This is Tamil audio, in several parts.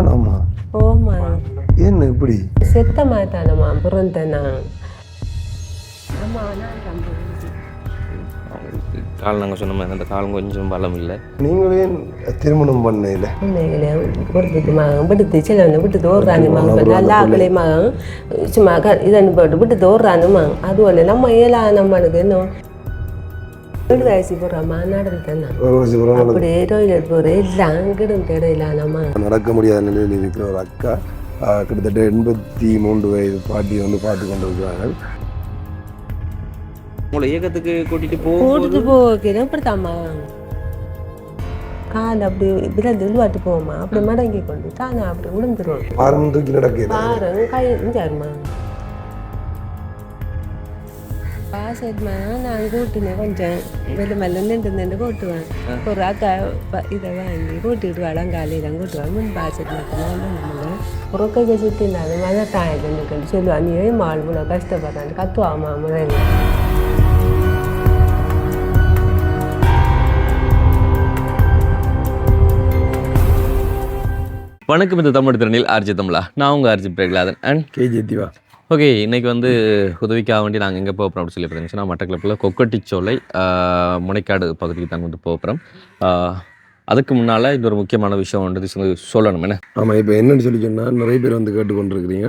கல்யாணமா? ஓமா. என்ன இப்படி? செத்த மாதிரி தானம்மா பிறந்தேன் கால் நாங்கள் சொன்ன மாதிரி அந்த காலம் கொஞ்சம் பலம் இல்லை. நீங்களே திருமணம் பண்ணல கொடுத்துட்டு மகன் விடுத்து சிலவனை விட்டு தோறானு மகன் நல்லா மகன் சும்மா இதன்னு போட்டு விட்டு தோறானு மகன். அதுவல்ல நம்ம ஏழா நம்மளுக்கு இன்னும் நம்ம நடக்க முடியாத நிலையில் இருக்கிற ஒரு அக்கா கிட்டத்தட்ட எண்பத்தி மூன்று வயது பாட்டியை வந்து பார்த்து கொண்டிருக்கிறார்கள் உங்களை இயக்கத்துக்கு கூட்டிகிட்டு போகும் கூட்டிட்டு போகிறேன் இப்படித்தாம்மா கால் அப்படி விழுந்து விழுவாட்டு போவோம்மா அப்படி மடங்கி கொண்டு தானே அப்படி விழுந்துரும் பாரம் தூக்கி நடக்கிறது பாருங்க கை இஞ்சாருமா பாசட்மா நான் கூட்டினேன் கொஞ்சம் மெல்ல மெல்ல நின்று நின்று கூட்டுவேன் ஒரு அக்கா ப- இதை வாங்கி கூட்டிட்டு வாழம் காலையில் கூட்டுவாங்க முன் பாசட் மட்டும் ஒரு கையை சுற்றி இருந்தாலும் மழை தாயதுன்னு சொல்லுவான் நீ ஏன் மாள் இவ்வளோ கஷ்டப்படுறான்னு கத்துவாமா முறையில் வணக்கம் இந்த தமிழ் திறனில் ஆர்ஜி தமிழா நான் உங்கள் RG Prahladan and KG Diva okay இன்னைக்கு வந்து உதவிக்காக வேண்டி நாங்கள் எங்கே போகிறோம் அப்படின்னு சொல்லி பார்த்தீங்கன்னா மட்டக்களப்பில் கொக்கட்டிச்சோலை முனைக்காடு பகுதிக்கு தான் வந்து போகிறோம் அதுக்கு முன்னால் இது ஒரு முக்கியமான விஷயம் வந்து சொல்லி- சொல்லணும். என்ன? ஆமாம் இப்போ என்னன்னு சொல்லி சொன்னால் நிறைய பேர் வந்து கேட்டுக்கொண்டிருக்கிறீங்க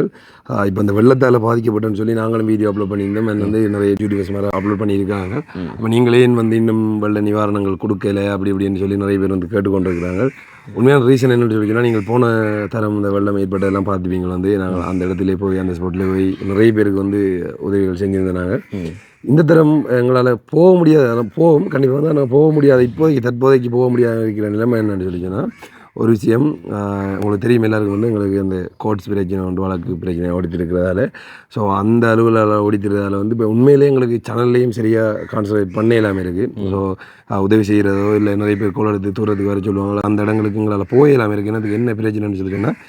இப்போ இந்த வெள்ளத்தால் பாதிக்கப்பட்டேன்னு சொல்லி நாங்களும் வீடியோ அப்லோட் பண்ணியிருந்தோம். and வந்து நிறைய யூடியூபர்ஸ் மாதிரி அப்லோட் பண்ணியிருக்காங்க. இப்போ நீங்களே வந்து இன்னும் வெள்ள நிவாரணங்கள் கொடுக்கல அப்படி இப்படின்னு சொல்லி நிறைய பேர் வந்து கேட்டுக்கொண்டிருக்கிறாங்க உண்மையான ரீசன் என்னன்னு சொல்லி சொன்னால் நீங்கள் போன தரம் இந்த வெள்ளம் ஏற்பட்டதெல்லாம் பார்த்துப்பீங்க வந்து நாங்கள் அந்த இடத்துல போய் அந்த ஸ்பாட்டில் போய் நிறைய பேருக்கு வந்து உதவிகள் செஞ்சுருந்தாங்க. இந்த தரம் எங்களால் போக முடியாது போவோம் கண்டிப்பாக வந்து ஆனால் போக முடியாது இப்போதைக்கு தற்போதைக்கு போக முடியாத இருக்கிற நிலைமை என்னன்னு சொல்லி சொன்னால் ஒரு விஷயம் உங்களுக்கு தெரியும் எல்லாருக்கும் வந்து எங்களுக்கு அந்த கோர்ட்ஸ் பிரச்சனை உண்டு வழக்கு பிரச்சனை ஓடித்திருக்கிறதால. ஸோ அந்த அலுவலால் ஓடித்திருக்கிறதால வந்து இப்போ உண்மையிலே எங்களுக்கு சேனல்லையும் சரியாக கான்சன்ட்ரேட் பண்ண இல்லாமல் இருக்குது ஸோ உதவி செய்கிறதோ இல்லை நிறைய பேர் கோல் எடுத்து தூரத்துக்கு வர சொல்லுவாங்க அந்த இடங்களுக்கு எங்களால் போக இல்லாமல் இருக்குது எனக்கு என்ன பிரச்சனைன்னு சொல்லி சொன்னால்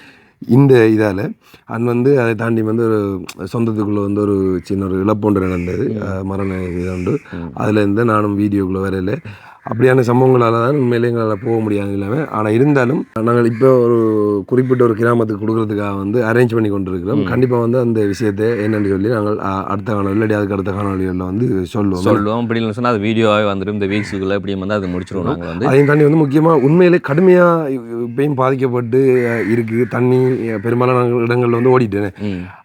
இந்த இதால் அண்ட் வந்து அதை தாண்டி வந்து ஒரு சொந்தத்துக்குள்ளே வந்து ஒரு சின்ன ஒரு இழப்பு ஒன்று நடந்தது. மரண இது உண்டு. அதில் இருந்து நானும் வீடியோக்குள்ளே வரையில அப்படியான சம்பவங்களால் தான் உண்மையிலே எங்களால் போக முடியாது இல்லாமல் ஆனால் இருந்தாலும் நாங்கள் இப்போ ஒரு குறிப்பிட்ட ஒரு கிராமத்துக்கு கொடுக்கறதுக்காக வந்து அரேஞ்ச் பண்ணி கொண்டிருக்கிறோம். கண்டிப்பாக வந்து அந்த விஷயத்தை என்னன்னு சொல்லி நாங்கள் அடுத்த காணொலி இல்லாட்டி அதுக்கு அடுத்த காணொலிகளில் வந்து சொல்லுவோம். சொல்லுவோம். அப்படி இல்லை சொன்னால் அது வீடியோவாகவே வந்துடும் இந்த வீக்ஸுக்குள்ளே இப்படி வந்து அது முடிச்சிருவோம் நாங்கள் வந்து. அதையும் தாண்டி வந்து முக்கியமாக உண்மையிலே கடுமையாக இப்பயும் பாதிக்கப்பட்டு இருக்குது தண்ணி பெரும்பாலான இடங்களில் வந்து ஓடிட்டேன்.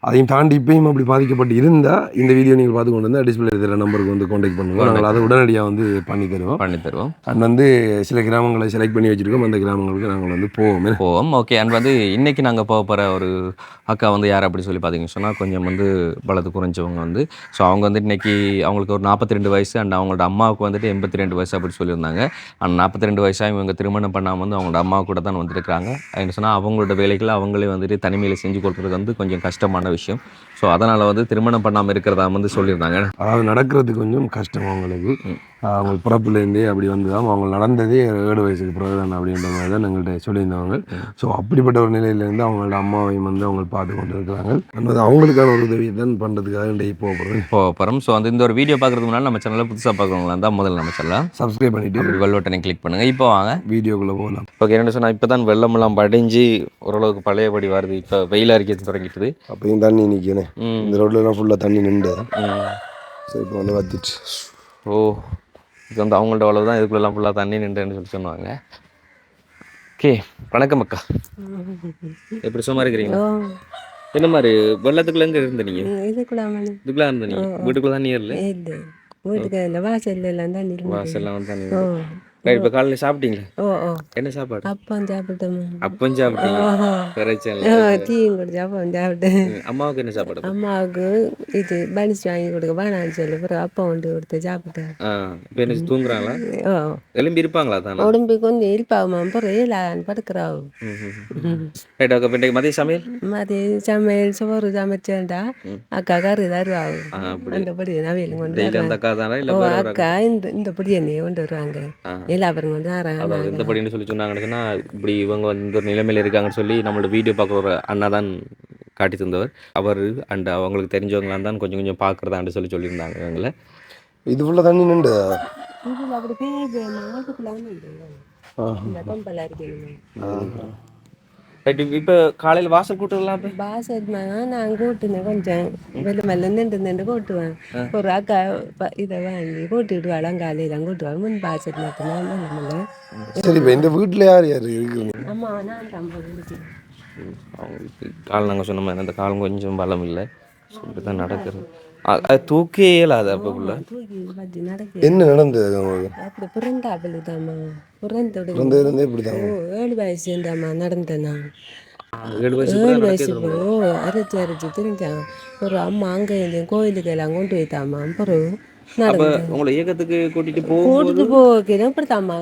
அதையும் தாண்டி இப்பயும் அப்படி பாதிக்கப்பட்டு இருந்தால் இந்த வீடியோ நீங்கள் பார்த்து கொண்டு வந்து டிஸ்பிளே இருக்கிற நம்பருக்கு வந்து காண்டாக்ட் பண்ணுவோம் நாங்கள் அதை உடனடியாக வந்து பண்ணி தருவோம். பண்ணி தருவோம். அண்ட் வந்து சில கிராமங்களை செலக்ட் பண்ணி வச்சிருக்கோம். அந்த கிராமங்களுக்கு நாங்கள் வந்து போவோம். போவோம். ஓகே அண்ட் வந்து இன்னைக்கு நாங்கள் போக போகிற ஒரு அக்கா வந்து யார் அப்படி சொல்லி பார்த்தீங்கன்னு சொன்னால் கொஞ்சம் வந்து பலத்து குறைஞ்சவங்க வந்து. ஸோ அவங்க வந்து இன்னைக்கு அவங்களுக்கு ஒரு நாற்பத்தி ரெண்டு வயசு அண்ட் அவங்களோட அம்மாவுக்கு வந்துட்டு எண்பத்தி ரெண்டு வயசு அப்படி சொல்லியிருந்தாங்க. அண்ட் நாற்பத்தி ரெண்டு வயசாக இவங்க திருமணம் பண்ணாமல் வந்து அவங்களோட அம்மா கூட தான் வந்திருக்காங்க என்ன சொன்னால் அவங்களோட வேலைகளை அவங்களே வந்துட்டு தனிமையில் செஞ்சு கொடுக்குறது வந்து கொஞ்சம் கஷ்டமான விஷயம். ஸோ அதனால் வந்து திருமணம் பண்ணாமல் இருக்கிறதா வந்து சொல்லியிருந்தாங்க. அதாவது நடக்கிறது கொஞ்சம் கஷ்டம் அவங்களுக்கு அவங்க பிறப்புலேருந்தே அப்படி வந்து தான் அவங்க நடந்ததே ஏழு வயசுக்கு பிறகு தான் அப்படின்ற மாதிரி தான் எங்கள்கிட்ட சொல்லியிருந்தவங்க. ஸோ அப்படிப்பட்ட ஒரு நிலையிலேருந்து அவங்களோட அம்மாவையும் வந்து அவங்க பார்த்து கொண்டு இருக்கிறாங்க. அண்ட் வந்து அவங்களுக்கான ஒரு உதவியை தான் பண்ணுறதுக்காக இன்றைக்கு போக போகிறோம் ஸோ வந்து இந்த ஒரு வீடியோ பார்க்குறதுக்கு முன்னாடி நம்ம சேனலில் புதுசாக பார்க்குறவங்களா இருந்தால் முதல்ல நம்ம சேனலாம் சப்ஸ்கிரைப் பண்ணிவிட்டு வெல் பட்டனை கிளிக் பண்ணுங்கள் இப்போ வாங்க. வீடியோக்குள்ளே போகலாம் ஓகே என்ன சொன்னால் இப்போ தான் வெள்ளமெல்லாம் படிஞ்சு ஓரளவுக்கு பழையபடி வருது. இப்போ வெயில் அரிக்கிறது தொடங்கிட்டுது. அப்பயும் தண்ணி நிற்கிறேன். இந்த ரோட்லலாம் ஃபுல்லாக தண்ணி நின்று. ஸோ இப்போ வந்து வத்திட்டு ஓ. இது வந்து அவங்கள்ட்ட அவ்வளவு தான் இதுக்குள்ளெல்லாம் ஃபுல்லாக தண்ணி நின்றுன்னு சொல்லி சொன்னாங்க. ஓகே வணக்கம் அக்கா. எப்படி சும்மா இருக்கிறீங்க ஓ என்ன மாதிரி வெள்ளத்துக்குள்ள எங்க இருந்த நீங்க? இதுக்குள்ள இதுக்குள்ள இருந்த நீங்க? வீட்டுக்குள்ள தான் நீர்ல இல்லை வீட்டுக்கு வாசல்ல எல்லாம் தான் வந்து தண்ணி ஓ ரைட் இப்போ காலையில் சாப்பிட்டீங்களா? என்ன சாப்பாடு? அப்பம் சாப்பிட்டோம் அப்பம் சாப்பிட்டீங்க. பிரச்சனை. டீயும் குடிச்சு அப்பம் சாப்பிட்டேன். அம்மாவுக்கு என்ன சாப்பாடு? அம்மாவுக்கு இது பனிஸ் வாங்கி கொடுக்க வேணாம்னு சொல்லி அப்புறம் அப்பம் கொண்டு கொடுத்து சாப்பிட்டேன் இப்போ என்ன தூங்குறாங்களா? எலும்பி இருப்பாங்களா தானே? உடம்பு கொஞ்சம் இழுப்பாகுமா அப்புறம் ஏலான்னு படுக்கிறாவு. ரைட் மதிய சமையல்? மதிய சமையல் சோறு சமைச்சேன்டா. அக்கா கறி தருவாங்க ஆ, அப்படி. அந்த படி நவையில் கொண்டு அக்கா இந்த இந்த படி என்னைய கொண்டு வருவாங்க. எல்லாரும் கொண்டு வராங்க அதாவது எந்த படின்னு சொல்லி சொன்னாங்கன்னு சொன்னா இப்படி இவங்க வந்து இந்த ஒரு நிலைமையில இருக்காங்கன்னு சொல்லி நம்மளோட வீடியோ பார்க்குற ஒரு அண்ணா தான் காட்டி தந்தவர். அவர் அண்ட் அவங்களுக்கு தெரிஞ்சவங்களாம் தான் கொஞ்சம் கொஞ்சம் பார்க்குறதான்னு சொல்லி சொல்லியிருந்தாங்க இவங்கள இது ஃபுல்லாக தண்ணி நின்று இதுல அப்படி இப்போ காலையில் வாசல் கூட்டலாம் இப்போ பாசத்மா நான் கூட்டினேன் கொஞ்சம். மெல்ல மெல்ல நின்று நின்று கூட்டுவேன். ஒரு அக்கா இதை வாங்கி கூட்டிட்டு வாழம் காலையில கூட்டுவாங்க முன் பாசத் மட்டும்தான் மெல்ல சரி இப்போ இந்த வீட்டில் யார் யார் இருக்கிறீங்க அம்மா நான் தம்பி அவங்களுக்கு கால் நாங்கள் சொன்ன மாதிரி அந்த காலம் கொஞ்சம் பலம் இல்லை. சொல்லி தான் நடக்கிறது அது தூக்கே இயலாது அப்போக்குள்ள என்ன நடந்தது உங்களுக்கு? அப்படி பிறந்தாப்பில் தாம்மா பிறந்தோட பிறந்ததுலேருந்தே இப்படி தான் ஓ ஏழு வயசு இருந்தாம்மா நடந்தேன்? நான் ஏழு வயசு அரைச்சி அரைச்சி தெரிஞ்சான் ஒரு அம்மா அங்கே இந்த கோயிலுக்கு எல்லாம் கொண்டு போய்த்தாம்மா அப்புறம் அப்போ உங்களை இயக்கத்துக்கு கூட்டிட்டு போ கூட்டிட்டு போகிறோம் அப்படித்தாம்மா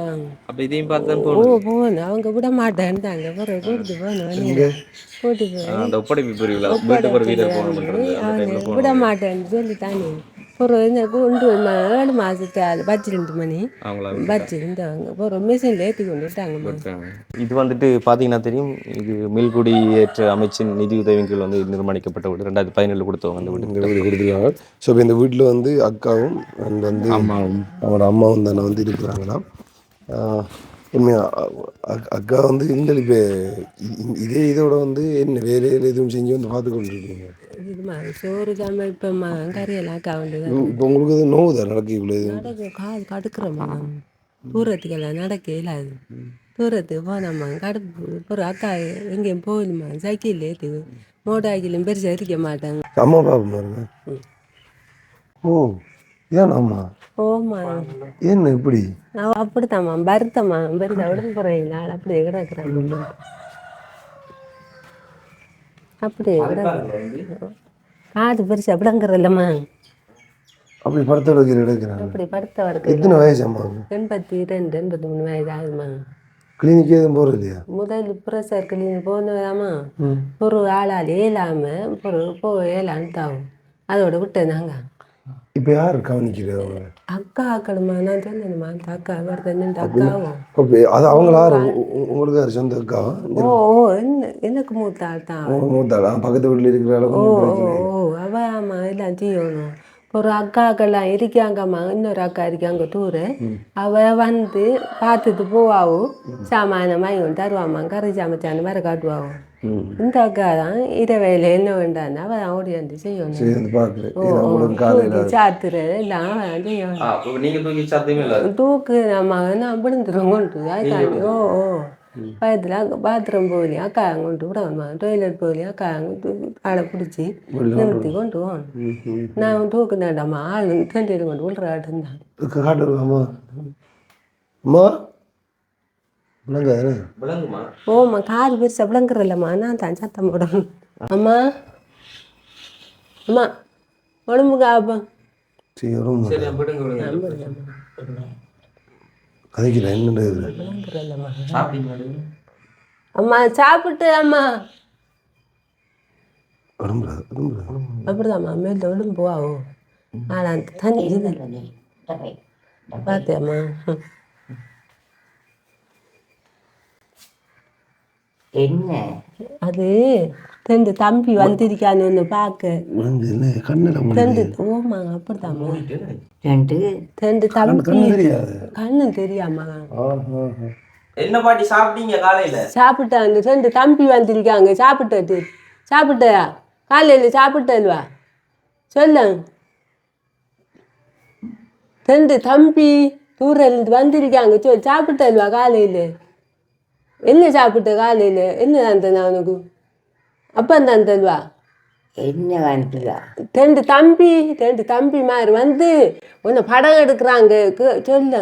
அப்போ இதையும் பார்த்து ஓ போகணும். அவங்க விட மாட்டேன்ட்டாங்க பிறகு கூட்டிட்டு போகணும் கூட்டிட்டு போய் அந்த ஒப்படைப்பு பிரிவில் வீட்டுக்கு ஒரு வீரர் போகணும். விட மாட்டேன்னு சொல்லித்தானே இந்த கொண்டு ஏழு மாதத்து ஆள். ரெண்டு மணி. அவங்கள பச்சு இருந்தவங்க ஒரு மிஷினில் ஏற்றி கொண்டு விட்டாங்க. இது வந்துட்டு பார்த்தீங்கன்னா தெரியும் இது மில்குடி ஏற்ற அமைச்சின் நிதி உதவியின் கீழ் வந்து நிர்மாணிக்கப்பட்ட வீடு. ரெண்டாயிரத்தி பதினேழு கொடுத்தவங்க அந்த வீடு. இந்த வீடு கொடுத்துருக்காங்க. ஸோ இப்போ இந்த வீட்டில் வந்து அக்காவும் அண்ட் வந்து அம்மாவும். அவனோட அம்மாவும் தானே வந்து இருக்கிறாங்களாம். அக்கா வந்து இப்போ இதே இதோட வந்து என்ன வேலையில் எதுவும் செஞ்சு வந்து பார்த்து கொண்டிருக்கீங்க சோறு சமைப்பம்மா கறியெல்லாம் அக்கா வேண்டியது இப்போ உங்களுக்கு எதுவும் நோவுதா நடக்கக்குள்ள எதுவும் நடக்க காது கடுக்குறம்மா தூரத்துக்கெல்லாம் நடக்க இயலாது தூரத்துக்கு போனம்மா கடுப்பு ஒரு அக்கா எங்கேயும் போகணுமா சைக்கிள் ஏற்றுக்கு மோட்டாக்கிலும் பெருசாக இருக்க மாட்டாங்க. அம்மா பாப்பா ஓ. ஏன் அம்மா? ஓமா என்ன இப்படி? நான் அப்படித்தாம்மா பருத்தம்மா. பெருசா உடம்பு போகிறீங்களா அப்படியே கிடக்குறாங்க. அப்படியே கிடக்குறாங்க. காது பெருசா விளங்குறல்லம்மா அப்படி படத்தோட கீழே எடுக்கிறாங்க அப்படி படுத்த வரைக்கும் எத்தனை வயசு அம்மாவுக்கு எண்பத்தி ரெண்டு எண்பத்தி மூணு வயது ஆகுதுமா கிளினிக் எதுவும் போகிறது இல்லையா முதல் ப்ரெஷர் கிளீன் போனதாமா ஒரு ஆளால் ஏலாம ஒரு போ ஏலான்னு தாவும். அதோட விட்டேன் நாங்கள் இப்போ யார் கவனிக்கிறது அவங்க அக்கா ஆக்கணுமா நான் சொன்னேன்மா அந்த அக்கா வருது நின்று அக்காவும். ஓகே அது அவங்கள உங்களுக்கு யார் சொந்த அக்காவா ஓ என்ன எனக்கு மூத்த ஆள் தான். மூத்தாளா பக்கத்து வீட்டில் இருக்கிற ஓ அளவுக்கு ஓ ஓ அவ ஆமா எல்லாம் செய்யணும் ஒரு அக்காக்கெல்லாம் இருக்காங்கம்மா இன்னொரு அக்கா இருக்காங்க டூரு அவ வந்து பார்த்துட்டு போவாவோ சாமானம் வாங்கி தருவாம்மா கறி சமைச்சான்னு வேற காட்டுவாவோ. இந்த அக்கா தான் இரவையில் என்ன வேண்டான்னு அவ தான் ஓடி வந்து செய்யணும். சரி வந்து பார்க்குறேன் ஓ இது ஓ அவங்களுக்கு காலையில் தூக்கி சாத்துற எல்லாம் நீங்கள் தூக்கி நம்ம அதுக்காண்டி ஓ ஓ. பயத்தில் அங்கே பாத்ரூம் போகலையா அக்கா கொண்டு விடணுமா டாய்லெட் போகலையா அக்கா கொண்டு ஆளை பிடிச்சி நிறுத்தி கொண்டு போகணும் நான் தூக்குனேன்டாம்மா ஆள் தண்டியில் கொண்டு விழுறாட்டுந்தான் காட்டு அம்மா விளங்குமா ஓம்மா காது பெருசா விளங்குறல்லம்மா நான் தான் சத்தம் போடணும் அம்மா அம்மா உடம்பு காப்பா சரி வரும் சரி விடுங்க விளங்குறல்லம்மா சாப்பிட்டீங்களா? அம்மா சாப்பிட்டு அம்மா. விரும்புறாது விரும்புறாது அப்படிதாம்மா மேல ஒழும்பு போவாவோ ஆனால் அந்த தண்ணி இது பார்த்தியாம்மா என்ன? அது ரெண்டு தம்பி வந்திருக்கான்னு பார்க்க. ரெண்டு ஓமா அப்படிதாம்மா ரெண்டு ரெண்டு தம்பி. கண்ணு தெரியாமா? என்ன பாட்டி சாப்பிட்டீங்க காலையில? சாப்பிட்டாங்க ரெண்டு தம்பி வந்திருக்காங்க சாப்பிட்டது. சாப்பிட்டயா காலையில் சாப்பிட்டல்வா சொல்லு. ரெண்டு தம்பி தூரிலிருந்து வந்திருக்காங்க சொல் சாப்பிட்டல்வா காலையில்? என்ன சாப்பிட்ட காலையில்? என்ன தந்தேன் நான் உனக்கு அப்போ தந்தல்வா என்ன வந்துதா ரெண்டு தம்பி ரெண்டு தம்பி மாதிரி வந்து உன்னை படம் எடுக்கிறாங்க. சொல்லு.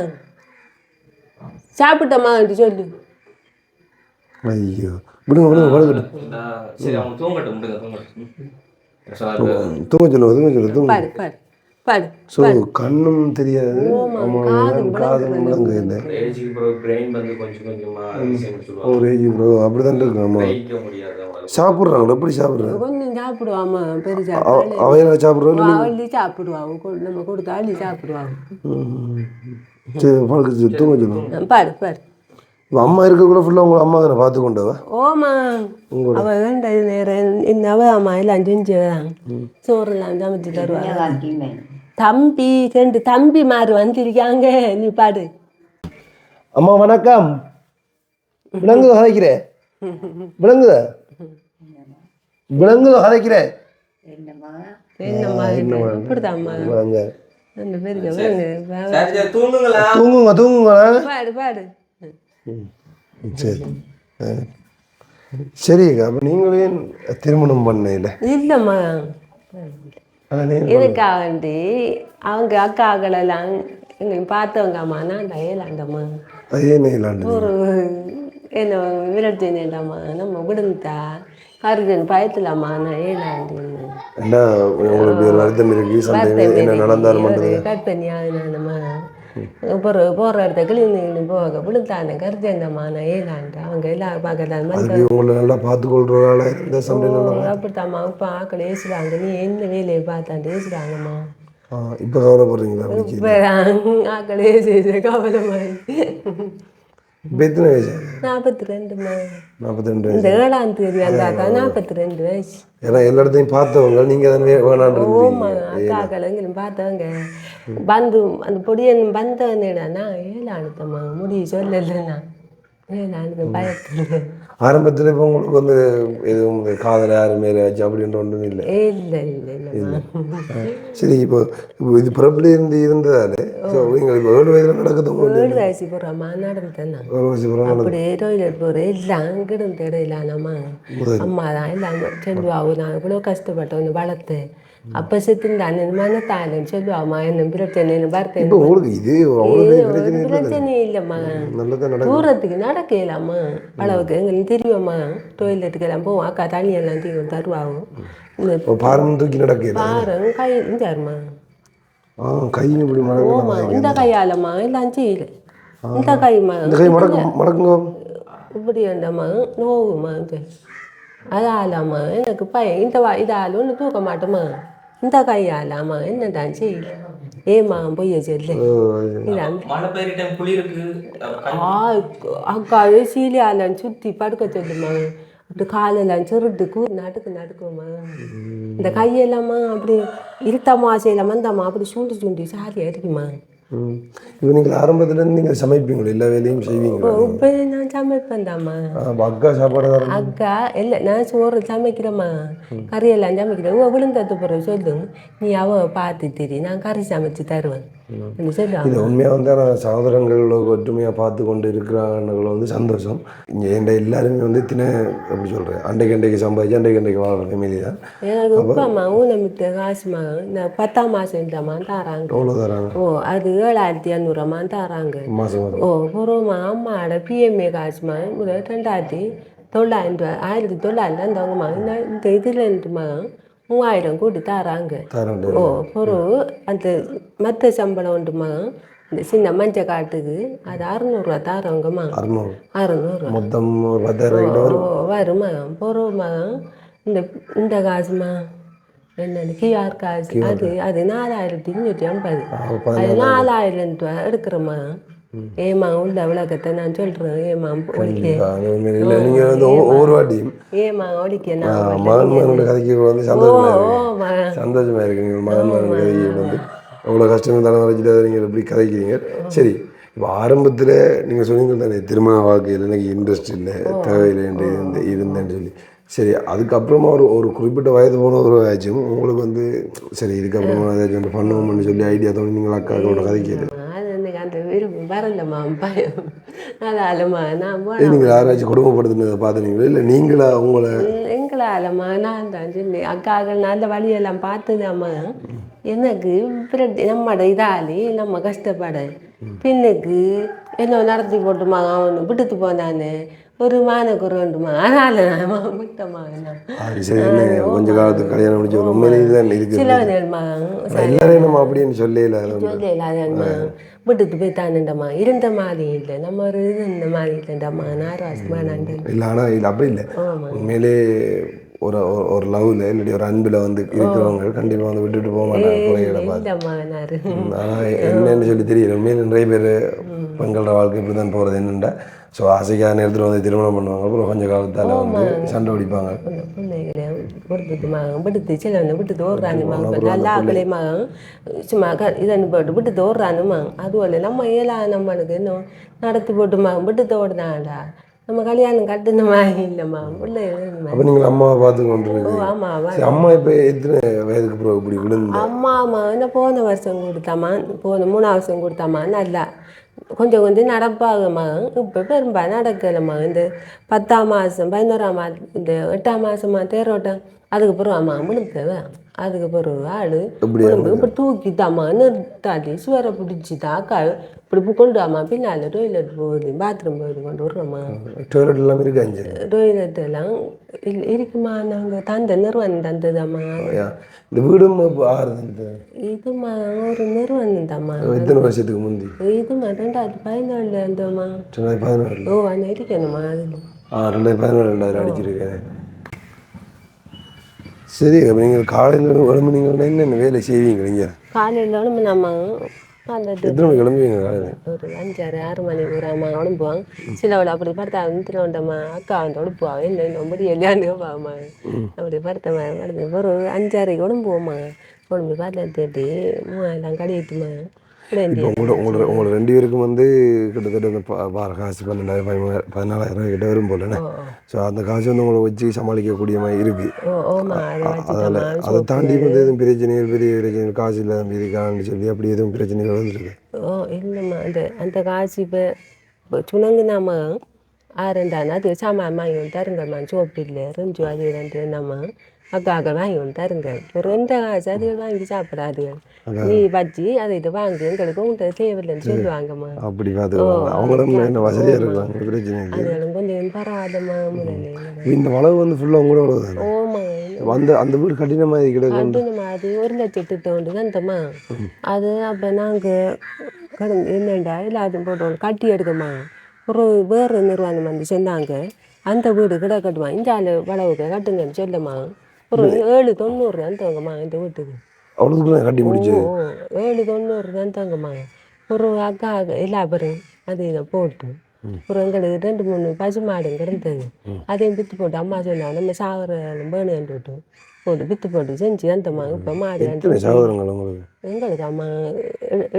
சாப்பிட்டம்மான்ட்டு சொல்லு. ஐயோ. விடுங்க விடுங்க படுக்கட்டும் சரி அவங்க தூங்கட்டும் விடுங்க தூங்கட்டும். தூங்க சொல்லுவோம் தூங்க பாடு பாடு பாடு ஸோ கண்ணும் தெரியாது. காதும் விளங்கு இல்லை ஒரு ஏஜ் ப்ரோ அப்படி தான் இருக்கு ஆமாம். சாப்பிட்றாங்களா? எப்படி சாப்பிட்றாங்க? கொஞ்சம் சாப்பிடுவாமா பெருசா அவையில சாப்பிட்றாங்க அள்ளி சாப்பிடுவாங்க நம்ம கொடுத்து அள்ளி சாப்பிடுவாங்க சரி பழக்க தூங்க சொல்லுவோம் பாடு இப்போ அம்மா இருக்க கூட ஃபுல்லாக உங்களை அம்மா தானே பார்த்து கொண்டவ? ஓமா. அவ வேண்ட நேரம் இந்த அவ அம்மா எல்லாம் செஞ்சுதான் சோறுலாம் சமைச்சு தருவாங்க. தம்பி ரெண்டு தம்பி மாறு வந்திருக்காங்க. நீ பாடு. அம்மா வணக்கம். விலங்கு கதைக்கிறேன் விளங்குதா விளங்குதோ கதைக்கிறேன் என்னம்மா என்னம்மா இது அப்படிதாம்மா விளங்க அந்த பேருக்கு விளங்கு தூங்குங்களா? தூங்குங்க தூங்குங்க. பாடு பாடு. சரி. சரி அப்போ நீங்களே திருமணம் பண்ணல இல்லைம்மா. வேண்டி அவங்க அக்காக்களெல்லாம் எங்களுக்கு பார்த்தவங்க அம்மா நான் அதே நெய்லாண்டு ஒரு என்ன விரட்டி நேண்டாம்மா நம்ம விடுந்தா கருகன் பயத்துலாமா நான் ஏலாண்டின்னு என்ன உங்களுக்கு வருத்தம் இருக்கு சந்தேகம் என்ன நடந்தாலும் பண்ணுறது கற்பனி ஆகுனானம்மா போகிற இடத்த போக விழுந்தானே அவங்க எல்லாரும் அதுக்கு உங்களை நல்லா பார்த்துக்கொள்றதால இந்த சண்டையில் அப்படித்தாம்மா இப்போ ஆக்கள் ஏசுறாங்க. நீ என்ன வேலையை பார்த்தாண்டு ஏசுறாங்கம்மா? இப்போ கவலைப்படுறீங்களா இப்போ ஆக்கள் ஏசி கவலைமாய். இப்போ எத்தனை வயசு? நாற்பத்தி ரெண்டுமா நாற்பத்தி ரெண்டு இந்த ஏழாம் தேதி வந்தாக்கா நாற்பத்தி ரெண்டு வயசு. ஏன்னா எல்லா இடத்தையும் பார்த்தவங்க நீங்கள் தானே வேணான்றது ஓமா அக்காக்கள் எங்களும் பார்த்தவங்க. வந்து அந்த பொடியன் வந்தவனேடா நான் ஏழானுத்தம்மா முடிய சொல்லலைண்ணா. ஏழானுக்கு பயத்துல. ஆரம்பத்தில் இப்போ உங்களுக்கு வந்து எதுவும் காதல் யார் மேலே வச்சு அப்படின்ற ஒன்றும் இல்லை. இல்லை இல்லை இல்லைம்மா சரி இப்போ இது பிறப்புல இருந்து இருந்ததாலே ஸோ இப்போ ஏழு வயதில் நடக்குது ஏழு வயசு போகிறோம்மா நடந்தேன்னா ஏழு வயசு நடக்குது அப்படியே டொய்லெட் போகிறேன் எல்லாம் கிடந்த இடையிலானம்மா அம்மா தான் எல்லாம் சொல்லுவாங்க நான் இவ்வளோ கஷ்டப்பட்டேன் உன்னை வளர்த்தேன் அப்போ செத்துந்தானே மனத்தாலன்னு சொல்லுவாம்மா என்ன பிரச்சனை பார்த்தேன் இது பிரச்சனை இல்லை பிரச்சனை இல்லைம்மா தூரத்துக்கு நடக்கலாமா அளவுக்கு எங்களுக்கு தெரியுமாம்மா டொய்லெட்டுக்கு எல்லாம் போவோம் அக்கா தண்ணி எல்லாம் தீவும் தருவாங்க பாரம் தூக்கி நடக்கல பாருங்க கை இந்தாருமா ஆ கையும் இப்படி ஓமா இந்த கையாலம்மா எல்லாம் செய்யல இந்த கைமா இந்த கை மடக்கு மடக்குங்க இப்படி அந்தம்மா நோவுமா இது அதாலம்மா எனக்கு பையன் இந்த வா இதால் ஒன்று தூக்க மாட்டோமா இந்த கையாலாமா என்னதான் செய்யல ஏமா பொய்ய சொல்லு இதான் மழை பெய்யுற டைம் குளிருக்கு ஆ அக்கா சீலியாலன்னு சுற்றி படுக்க சொல்லுமா அப்படி காலெல்லாம் சுருட்டு கூ நடுக்கு நடுக்குமா இந்த கையெல்லாமா அப்படி இருத்தம்மா செய்யலாமா இந்தம்மா அப்படி சுண்டி சுண்டி சாலியாக இருக்குமா இப்போ நீங்கள் ஆரம்பத்துலேருந்து நீங்கள் சமைப்பீங்களா? எல்லா வேலையும் செய்வீங்களா? இப்போ நான் சமைப்பேன்தாம்மா ஆ, அப்ப அக்கா சாப்பாடு அக்கா இல்லை நான் சோறு சமைக்கிறேம்மா. கறியெல்லாம் சமைக்கிறேன். விழுந்தது பிறகு சொல்லு. நீ அவ பார்த்து தெரி நான் கறி சமைச்சு தருவேன். இது உண்மையாக வந்து ஆனால் சகோதரங்களோட ஒற்றுமையாக பார்த்து கொண்டு இருக்கிறாங்கல வந்து சந்தோஷம். இங்கே என்கிட்ட எல்லாருமே வந்து தின எப்படி சொல்கிறேன் அண்டைக்கு அண்டைக்கு சம்பாதிச்சு அண்டைக்கு அண்டைக்கு வாழ்கிற ஃபேமிலி தான் எனக்கு உப்பாம்மா ஊனமிட்டு காசுமா இந்த பத்தாம் மாதம் இல்லைம்மா தாராங்க. எவ்வளோ தராங்க? ஓ அது ஏழாயிரத்தி இரநூறுவா தராங்க. மாதம் ஓ பூர்வமா அம்மாவோட பிஎம்ஏ காசுமா ரெண்டாயிரத்தி தொள்ளாயிரம் ரூபா ஆயிரத்தி தொள்ளாயிரம் தந்தவங்கம்மா இந்த இந்த இதில் இருந்துமா மூவாயிரம் கூட்டி தராங்க. ஓ பிறகு அந்த மற்ற சம்பளம் உண்டுமா? இந்த சின்ன மஞ்சள் காட்டுக்கு அது அறநூறுவா தரவங்கம்மா அறுநூறு. மொத்தம் ஒரு வரும். ஓ வருமா பிறகுமா இந்த இந்த காசுமா என்னது கியூஆர் காசு. அது அது நாலாயிரத்தி முந்நூற்றி ஐம்பது. அது நாலாயிரம் ரூபா எடுக்கிறோம்மா. ஏமா உள்ள விளக்கத்தை நான் சொல்கிறேன் ஏமா ஒழிக்க நீங்கள் வந்து ஒவ்வொரு- வாட்டியும் ஏமா ஒழிக்க நான் மகன் மகனோட கதைக்கு வந்து சந்தோஷமா இருக்கு. சந்தோஷமா இருக்கு. நீங்கள் மகன் மகனோட கதைக்கு வந்து அவ்வளோ கஷ்டங்கள் தானே வச்சுட்டு நீங்கள் எப்படி கதைக்கிறீங்க. சரி இப்போ ஆரம்பத்தில் நீங்கள் சொன்னீங்க தானே திருமண வாழ்க்கையில் எனக்கு இன்ட்ரெஸ்ட் இல்லை இருந்த இருந்தேன்னு சொல்லி. சரி அதுக்கப்புறமா ஒரு ஒரு குறிப்பிட்ட வயது போன ஒரு ஆச்சும் உங்களுக்கு வந்து சரி இதுக்கப்புறமா ஏதாச்சும் ஒன்று பண்ணுவோம்னு சொல்லி ஐடியா தோணி நீங்கள் அக்காவோட கதைக்கிறது அந்த விருப்பம் வரலம்மா பயம். அதாலம்மா நான் நீங்கள் யாராச்சும் குடும்பப்படுத்தினதை பார்த்துனீங்களா இல்லை நீங்களா உங்களை எங்களாலம்மா நான் தான் சொன்னேன். அக்காக்கள் நல்ல வழியெல்லாம் பார்த்துதாம்மா. எனக்கு நம்மட இதாலே நம்ம கஷ்டப்பட. பின்னுக்கு என்ன நடத்தி போட்டுமா அவனு விட்டுட்டு போனானே. ஒரு மானக்குறை உண்டுமா அதனால நான் நான் என்ன? கொஞ்ச காலத்துக்கு கல்யாணம் முடிச்சு உண்மையிலே இதுதான் இருக்குது சில நேரமா எல்லாரையும் நம்ம அப்படின்னு சொல்லல அது விட்டுட்டு போய்த்தானுண்டம்மா இருந்த மாதிரி இல்லை. நம்ம ஒரு இருந்த மாதிரி இல்லைண்டம்மா நாராசமா நண்டன் இல்லை ஆனால் இல்லை அப்படி இல்லை. உண்மையிலே ஒரு ஒரு- லவ்ல இல்லாட்டி ஒரு அன்பில் வந்து இருக்கிறவங்க கண்டிப்பாக வந்து விட்டுட்டு போக மாட்டாங்க ஆனால் என்னன்னு சொல்லி தெரியல. உண்மையில நிறைய பேர் பெண்களோட வாழ்க்கை இப்படி தான் போகிறது என்னென்னா ஸோ ஆசைக்காக நேரத்தில் வந்து திருமணம் பண்ணுவாங்க. அப்புறம் கொஞ்ச காலத்தால் வந்து சண்டை பிடிப்பாங்க. சிலவனை விட்டுட்டு ஓடுறானு மகன் நல்லா ஆக்கலை மகன் சும்மா க இதன்னு போட்டு விட்டுட்டு ஓடுறானு மகன் அதுபோல் நம்ம இயலா நம்மளுக்கு இன்னும் நடத்தி போட்டு மகன் விட்டுட்டு ஓடுனாடா நம்ம கல்யாணம் கட்டுன மாதிரி இல்லைம்மா பிள்ளை அப்போ நீங்கள் அம்மாவை பார்த்து கொண்டு ஆமாம் அம்மா இப்போ எத்தனை வயதுக்கு பிறகு இப்படி விழுந்து? அம்மா அம்மா என்ன போன வருஷம் கொடுத்தாம்மா போன மூணாவது வருஷம் கொடுத்தாம்மா நல்லா. கொஞ்சம் கொஞ்சம் நடப்பாகம்மா இப்போ பெரும்பா நடக்கலம்மா இந்த பத்தாம் மாதம் பதினோராம் மாதம் இந்த எட்டாம் மாதமா தேரோட்டம் அதுக்கப்புறம் அம்மா முழுக்கவே அதுக்கு பிறகு ஆள் எப்படியா இப்போ தூக்கித்தாம்மா நிறுத்தாட்டி சுவரை பிடிச்சிட்டா அக்கா இப்படி கொண்டு வாம்மா பின்னால் டொய்லெட் போகுது. பாத்ரூம் போகுது. கொண்டு விட்றோம்மா டாய்லெட் எல்லாம் இருக்கு டொய்லெட் எல்லாம் இருக்குமா? நாங்கள் தந்த நிறுவனம் தந்ததாம்மா. இந்த வீடும் இதுமா ஒரு நிறுவனம் தாம்மா. எத்தனை வருஷத்துக்கு முந்தி? இதுமா ரெண்டாயிரத்தி பதினாலில் இருந்தோம்மா. ரெண்டாயிரத்தி ஓ அண்ணா இருக்கணுமா? ஆ ரெண்டாயிரத்தி பதினாறு ரெண்டாயிரம் அடிச்சிருக்கேன். சரி அப்போ நீங்கள் காலையில் கிளம்பி நீங்கள் என்னென்ன வேலை செய்வீங்க நீங்கள் காலையில் நம்ம வந்துட்டு எத்தனை மணி கிளம்புவீங்க காலையில்? ஒரு அஞ்சாறு ஆறு மணிக்கு ஒரு அம்மா உடம்புவான் சிலவளை அப்படி பார்த்தா வந்து உண்டம்மா அக்கா வந்து உடுப்புவா என்ன ரொம்ப இல்லையான்னு கேட்பாம்மா அப்படி பார்த்தம்மா ஒரு அஞ்சாறைக்கு உடம்புவோம்மா உடம்பு பார்த்தா தேட்டி மூவாயிரம் கடிட்டுமா இப்போ உங்களோட உங்களோட உங்களோட ரெண்டு பேருக்கும் வந்து கிட்டத்தட்ட இந்த வார காசு பன்னெண்டாயிரம் பதிமூணாயிரம் பதினாலாயிரம் கிட்ட வரும் போலண்ணே ஸோ அந்த காசு வந்து உங்களை வச்சு சமாளிக்கக்கூடிய மாதிரி இருக்கு. ஓ ஓமா அதை அதில் அதை தாண்டி வந்து எதுவும் பிரச்சனைகள் பெரிய பிரச்சனைகள் காசு இல்லாத இருக்கான்னு சொல்லி அப்படி எதுவும் பிரச்சனைகள் வந்துருக்கு? ஓ இல்லைம்மா அந்த அந்த காசு இப்போ இப்போ சுணங்குனாம்மா ஆறுண்டானா அது சாமான் வாங்கி தருங்கம்மா சோப்பில் ரெஞ்சு அது ரெண்டு என்னம்மா? அக்காக்க வாங்கி வந்து தருங்க ஒரு ரெண்டு காசு அது வாங்கி சாப்பிடாதுங்க நீ வச்சு அதை இதை வாங்கி எங்களுக்கு உங்கள்கிட்ட தேவையில்லைன்னு சொல்லுவாங்கம்மா அப்படி அவங்களும் என்ன வசதியாக இருக்காங்க பிரச்சனை கொஞ்சம் பரவாயில்லம்மா இந்த வளவு வந்து ஃபுல்லாக உங்களோட ஓமா வந்து அந்த வீடு மாதிரி கிடக்கு கட்டணுமா அது ஒரு லட்சத்து தோண்டு தந்தம்மா அது அப்போ நாங்கள் கடந்து என்னண்டா எல்லாத்தையும் போட்டோம் கட்டி எடுக்கம்மா ஒரு வேறு நிறுவனம் வந்து சொன்னாங்க அந்த வீடு கிட கட்டுமா இந்த ஆள் வளவுக்கு கட்டுங்கன்னு சொல்லுமா ஒரு ஏழு தொண்ணூறு தான் தோங்கம்மா இந்த வீட்டுக்கு. அவ்வளோதுக்குள்ள கட்டி முடிச்சு ஏழு தொண்ணூறு தான் தோங்கம்மா. ஒரு அக்கா எல்லா பேரும் அது இதை போட்டு ஒரு எங்களுக்கு ரெண்டு மூணு பசு மாடும் கிடந்தது. அதையும் விற்று போட்டு அம்மா சொன்னாங்க நம்ம சாவர வேணும்னு போட்டு போட்டு விற்று போட்டு செஞ்சு தந்தம்மா. இப்போ மாடு எங்களுக்கு அம்மா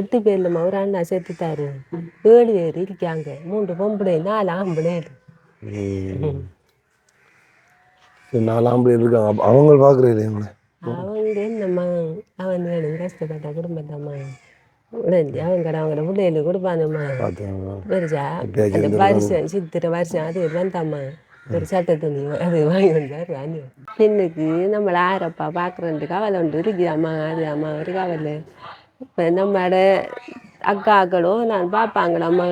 எட்டு பேர்லம்மா ஒரு அண்ணா செத்துட்டாரு ஏழு பேர் இருக்காங்க. மூன்று பொம்பளை நாலு ஆம்பளை. நாலு ஆம்பளை இருக்காங்க அவங்க பார்க்குறது இல்லையா அவங்க என்னம்மா அவன் வேணும். கஷ்டப்பட்ட குடும்பத்தம்மா. உடனே அவங்க அவங்களோட பிள்ளைகளுக்கு கொடுப்பானம்மா பெருசா அந்த வருஷம் சித்திர வருஷம் அது வந்தாம்மா. ஒரு சட்டை துணி அது வாங்கி வந்தார் வாங்கி பெண்ணுக்கு நம்மளை ஆரப்பா பார்க்குறதுக்கு கவலை உண்டு இருக்குதாம்மா அது அம்மா ஒரு கவலை. இப்போ நம்மளோட அக்காக்களோ நான் பார்ப்பாங்களாம்மா.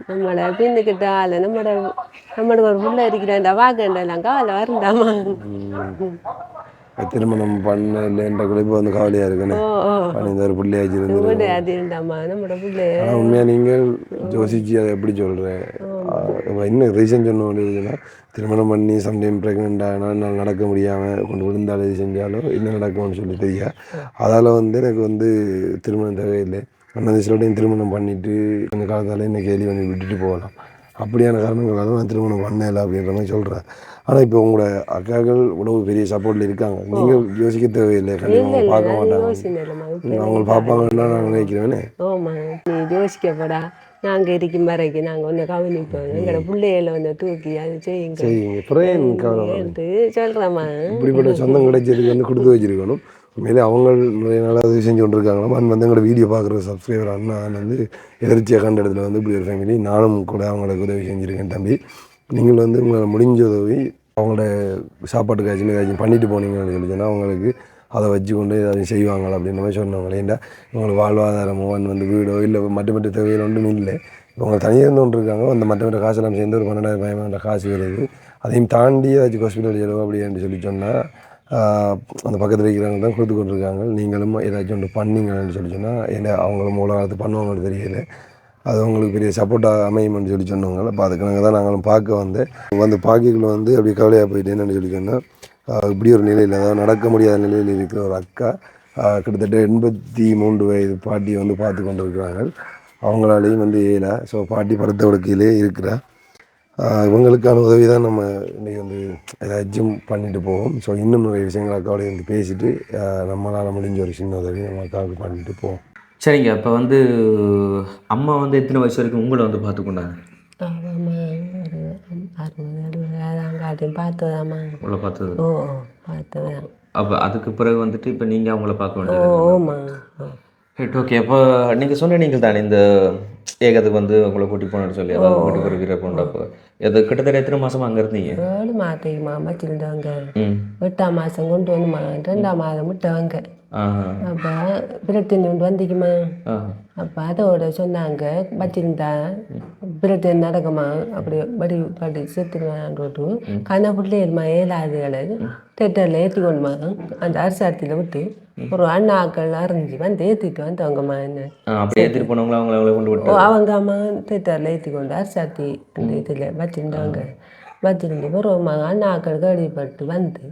நம்மளை பின்னுக்கிட்ட ஆள் நம்மளோட நம்மளுக்கு ஒரு புள்ள இருக்கிறாண்டா பார்க்கண்டெல்லாம் கவலை வருண்டாம்மா திருமணம் பண்ண இல்லைன்ற குளிப்பு வந்து கவலையாக ஓ இந்த ஒரு பிள்ளையாச்சு இருந்து வீடு அது நம்மளோட பிள்ளை. உண்மையாக நீங்கள் யோசிச்சு அதை எப்படி சொல்கிறேன் இன்னும் ரீசன் சொன்ன வேண்டியதுன்னா திருமணம் பண்ணி சம்டைம் ப்ரெக்னெண்ட் ஆனால் நடக்க முடியாமல் கொண்டு விழுந்தாலும் செஞ்சாலும் என்ன நடக்கும்னு சொல்லி தெரியா? அதால் வந்து எனக்கு வந்து திருமணம் தேவையில்லை. அந்த சிலோடையும் திருமணம் பண்ணிவிட்டு கொஞ்சம் காலத்தால் என்ன கேள்வி பண்ணி விட்டுட்டு போகலாம். அப்படியான காரணங்களால நான் திருமணம் பண்ணல அப்படின்ற மாதிரி சொல்கிறேன் ஆனால் இப்போ உங்களோட அக்காக்கள் உணவு பெரிய சப்போர்ட்டில் இருக்காங்க. நீங்கள் யோசிக்க தேவையில்லை. கண்டிப்பாக பார்க்க மாட்டாங்க. அவங்க பார்ப்பாங்கன்னா நான் நினைக்கிறேனே ஓம்மா நீ யோசிக்கப்படா. நாங்கள் இருக்கும் வரைக்கும் நாங்கள் ஒன்று கவனிப்போம். எங்களோட பிள்ளைகளை வந்து தூக்கி அது செய்யுங்க. சொல்கிறேம்மா இப்படிப்பட்ட சொந்தம் கிடைச்சதுக்கு வந்து கொடுத்து வச்சிருக்கணும். உண்மையிலே அவங்க நல்ல உதவி செஞ்சு கொண்டிருக்காங்களாம். அண்ட் வந்து எங்களோட வீடியோ பார்க்குற சப்ஸ்கிரைபர் அண்ணா வந்து எதிர்த்தியாக கண்ட இடத்துல வந்து இப்படி ஒரு ஃபேமிலி நானும் கூட அவங்களுக்கு உதவி செஞ்சுருக்கேன் தம்பி. நீங்கள் வந்து உங்களால் முடிஞ்ச உதவி அவங்களோட சாப்பாட்டுக்கு ஏதாச்சும் ஏதாச்சும் பண்ணிட்டு போனீங்கன்னு சொல்லி சொன்னால் அவங்களுக்கு அதை வச்சு கொண்டு ஏதாவது செய்வாங்களா அப்படின்ற மாதிரி சொன்னாங்க ஏன்டா வாழ்வாதாரமோ அண்ட் வந்து வீடோ இல்லை மற்ற மற்ற தேவையில் ஒன்றும் இல்லை. இப்போ அவங்க தனியாக இருந்து ஒன்று இருக்காங்க அந்த மற்ற மற்ற காசெல்லாம் சேர்ந்து ஒரு பன்னெண்டாயிரம் பதிமூணாயிரம் காசு வருது. அதையும் தாண்டி ஏதாச்சும் ஹாஸ்பிட்டல் செலவு அப்படின்னு சொல்லி சொன்னால் அந்த பக்கத்தில் இருக்கிறவங்க தான் கொடுத்து கொண்டிருக்காங்க நீங்களும் ஏதாச்சும் ஒன்று பண்ணீங்கன்னு சொல்லி சொன்னால் என்ன அவங்களும் மூலம் அது பண்ணுவாங்கன்னு தெரியல. அது உங்களுக்கு பெரிய சப்போர்ட்டாக அமையும்னு சொல்லி சொன்னவங்க. அப்போ அதுக்கு நாங்கள் தான் நாங்களும் பார்க்க வந்தேன். வந்து பார்க்கக்குள்ள வந்து அப்படி கவலையாக போயிட்டு என்னென்னு சொல்லி சொன்னால் இப்படி ஒரு நிலையில் அதாவது நடக்க முடியாத நிலையில் இருக்கிற ஒரு அக்கா கிட்டத்தட்ட எண்பத்தி மூன்று வயது பாட்டியை வந்து பார்த்து கொண்டு இருக்கிறாங்க அவங்களாலேயும் வந்து ஏழை ஸோ பாட்டி படுத்த உடக்கையிலே இருக்கிறா. இவங்களுக்கான உதவி தான் நம்ம இன்றைக்கி வந்து ஏதாச்சும் பண்ணிட்டு போவோம். ஸோ இன்னும் நிறைய விஷயங்கள் அக்காவோட வந்து பேசிட்டு நம்மளால் முடிஞ்ச ஒரு சின்ன உதவி நம்ம அக்காவுக்கு பண்ணிட்டு போவோம். சரிங்க இப்போ வந்து அம்மா வந்து எத்தனை வயசு வரைக்கும் உங்களை வந்து பார்த்துக்கொண்டாங்க? உங்களை பார்த்தது. ஓ பார்த்ததான் அப்போ அதுக்கு பிறகு வந்துட்டு இப்போ நீங்கள் அவங்கள பார்க்க ஓ வேண்டியது ரைட் ஓகே அப்போ நீங்கள் சொன்ன நீங்கள் தானே இந்த ஏகத்துக்கு வந்து உங்களை கூட்டி போனேன்னு சொல்லி அதாவது வீட்டுக்கு ஒரு வீரர் அது கிட்டத்தட்ட எத்தனை மாசமா அங்கே இருந்தீங்க ஏழு மாதத்துக்குமா வச்சுருந்தவங்க ம் எட்டாம் மாதம் கொண்டு வந்துமா ரெண்டாம் மாதம் விட்டவங்க அப்போ பிரட்டின் கொண்டு வந்திக்குமா அப்போ அதோட சொன்னாங்க வச்சிருந்தா பிரட்டின் நடக்குமா அப்படி படி படி செத்துருவேன் போட்டு கண்ண பிள்ளைமா ஏழாதுகளை தேட்டரில் ஏற்றி கொண்டுமா அந்த அரசாட்சியில் விட்டு ஒரு அண்ணாக்கள் அறிஞ்சு வந்து ஏற்றிட்டு வந்தவங்கம்மா என்ன ஆ, அப்படியே எடுத்துட்டு போனவங்களா அவங்கள கொண்டு விட்டு அவங்க அம்மா தேட்டரில் ஏற்றி கொண்டு அரசாத்தி அந்த இதில் வச்சுருந்தவங்க வச்சிருந்து பிறகுமா அண்ணாக்கள் கேள்விப்பட்டு வந்து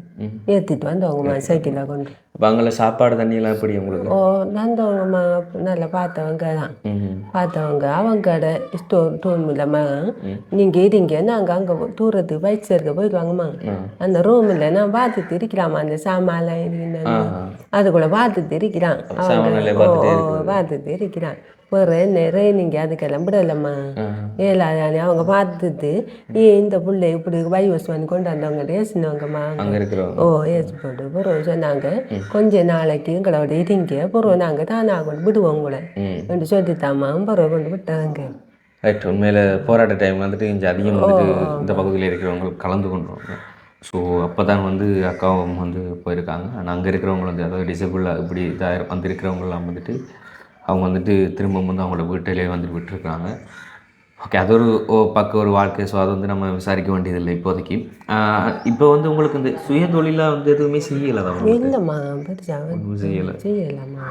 ஏற்றிட்டு வந்தவங்கம்மா சைக்கிளில் கொண்டு அப்போ அங்கே சாப்பாடு தண்ணி எல்லாம் எப்படி உங்களுக்கு ஓ வந்தவங்கம்மா நல்லா பார்த்தவங்க தான் பார்த்தவங்க அவங்கட ஸ்டோர் ரூம் இல்லைம்மா நீங்கள் இருங்க நாங்கள் அங்கே தூரத்துக்கு சேர்க்க போயிடுவாங்கம்மா அந்த ரூமில் நான் பார்த்துட்டு இருக்கிறாம்மா அந்த சாமான்லாம் அதுக்குள்ளே பார்த்துட்டு இருக்கிறான் சாமான்களை அவங்க ஓ ஓ, ஒரு நிறைய நீங்கள் அதுக்கெல்லாம் விடலம்மா ஏழாதானே அவங்க பார்த்துட்டு ஏன் இந்த பிள்ளை இப்படி வை வசுவானு கொண்டு வந்தவங்க ஏசினவங்கம்மா ஓ ஏசி போட்டு பிறகு சொன்னாங்க. கொஞ்ச நாளைக்கு எங்களோட இருங்க பிறகு நாங்கள் தானா கொண்டு விடுவோம் உங்களை. என்று சொல்லித்தாம்மா பிறகு கொண்டு விட்டாங்க. ரைட் உண்மையில் போராட்ட டைம் வந்துட்டு கொஞ்சம் அதிகம் வந்துட்டு இந்த பகுதியில் இருக்கிறவங்க கலந்து கொண்டுருவாங்க ஸோ அப்போ தான் வந்து அக்காவும் வந்து போயிருக்காங்க. ஆனால் அங்கே இருக்கிறவங்க வந்து அதாவது டிசபிளாக இப்படி இதாக வந்திருக்கிறவங்கலாம் வந்துட்டு அவங்க வந்துட்டு திரும்ப வந்து அவங்களோட வீட்டிலே வந்துட்டு விட்டுருக்காங்க ஓகே அது ஒரு பக்க ஒரு வாழ்க்கை ஸோ அது வந்து நம்ம விசாரிக்க வேண்டியதில்லை இப்போதைக்கு. இப்போ வந்து உங்களுக்கு இந்த சுய தொழிலாக வந்து எதுவுமே செய்யலை தான் இல்லைம்மா ஒன்றும் செய்யலை. செய்யலாம்மா.